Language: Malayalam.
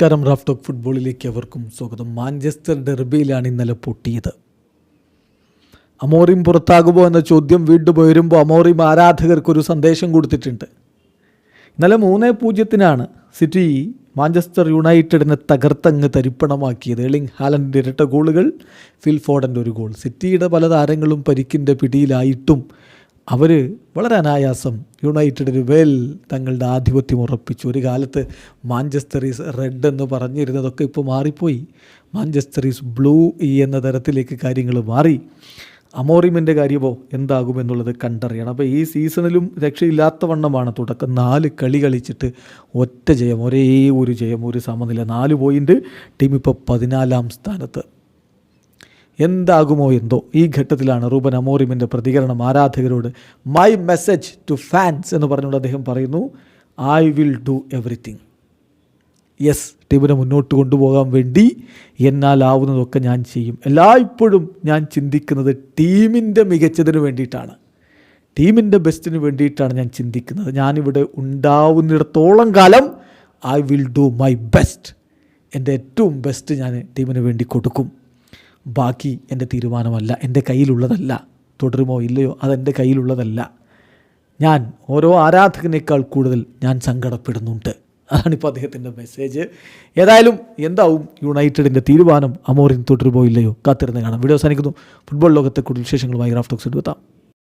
നമസ്കാരം റാഫ് ടോക്ക് ഫുട്ബോളിലേക്ക് അവർക്കും സ്വാഗതം. മാഞ്ചസ്റ്റർ ഡെർബിയിലാണ് ഇന്നലെ പൊട്ടിയത്. അമോറിം പുറത്താകുമോ എന്ന ചോദ്യം വീണ്ടും ഉയരുമ്പോൾ അമോറിം ആരാധകർക്കൊരു സന്ദേശം കൊടുത്തിട്ടുണ്ട്. ഇന്നലെ മൂന്ന് പൂജ്യത്തിനാണ് സിറ്റി മാഞ്ചസ്റ്റർ യുണൈറ്റഡിനെ തകർത്തങ്ങ് തരിപ്പണമാക്കിയത്. എളിങ് ഹാലന്റെ ഇരട്ട ഗോളുകൾ ഫിൽ ഫോർഡന്റെ ഒരു ഗോൾ. സിറ്റിയുടെ പല താരങ്ങളും പരിക്കിന്റെ പിടിയിലായിട്ടും അവർ വളരെ അനായാസം യുണൈറ്റഡിന് വെൽ തങ്ങളുടെ ആധിപത്യം ഉറപ്പിച്ചു. ഒരു കാലത്ത് മാഞ്ചസ്റ്റർ ഈസ് റെഡ് എന്ന് പറഞ്ഞിരുന്നതൊക്കെ ഇപ്പോൾ മാറിപ്പോയി. മാഞ്ചസ്റ്റർ ഈസ് ബ്ലൂ എന്ന തരത്തിലേക്ക് കാര്യങ്ങൾ മാറി. അമോറിമിന്റെ കാര്യമോ എന്താകുമെന്നുള്ളത് കണ്ടറിയണം. അപ്പോൾ ഈ സീസണിലും രക്ഷയില്ലാത്ത വണ്ണമാണ് തുടക്കം. നാല് കളി കളിച്ചിട്ട് ഒറ്റ ജയം ഒരേ ഒരു ജയം ഒരു സമനില നാല് പോയിന്റ് ടീം ഇപ്പോൾ പതിനാലാം സ്ഥാനത്ത്. എന്താകുമോ എന്തോ. ഈ ഘട്ടത്തിലാണ് റൂബൻ അമോറിമിന്റെ പ്രതികരണം. ആരാധകരോട് മൈ മെസ്സേജ് ടു ഫാൻസ് എന്ന് പറഞ്ഞുകൊണ്ട് അദ്ദേഹം പറയുന്നു I will do everything yes ടീമിനെ മുന്നോട്ട് കൊണ്ടുപോകാൻ വേണ്ടി എന്നാലാവുന്നതൊക്കെ ഞാൻ ചെയ്യും. എല്ലായ്പ്പോഴും ഞാൻ ചിന്തിക്കുന്നത് ടീമിന്റെ മികച്ചതിന് വേണ്ടിയിട്ടാണ്. ടീമിന്റെ ബെസ്റ്റിന് വേണ്ടിയിട്ടാണ് ഞാൻ ചിന്തിക്കുന്നത്. ഞാനിവിടെ ഉണ്ടാവുന്നിടത്തോളം കാലം I will do my best എന്റെ ഏറ്റവും ബെസ്റ്റ് ഞാൻ ടീമിന് വേണ്ടി കൊടുക്കും. ബാക്കി എന്റെ തീരുമാനമല്ല എന്റെ കയ്യിലുള്ളതല്ല. തുടരുമോ ഇല്ലയോ അതെന്റെ കയ്യിലുള്ളതല്ല. ഞാൻ ഓരോ ആരാധകനേക്കാൾ കൂടുതൽ ഞാൻ സങ്കടപ്പെടുന്നുണ്ട്. അതാണിപ്പോൾ അദ്ദേഹത്തിന്റെ മെസ്സേജ് ഏതായാലും എന്താവും യുണൈറ്റഡിന്റെ തീരുമാനം? അമോറിൻ തുടരുമോ ഇല്ലയോ? കാത്തിരുന്ന് കാണാം. വീഡിയോ അവസാനിക്കുന്നു. ഫുട്ബോൾ ലോകത്തെ കൂടുതൽ വിശേഷങ്ങളുമായി റാഫ്റ്റോക്സ് എടുത്താം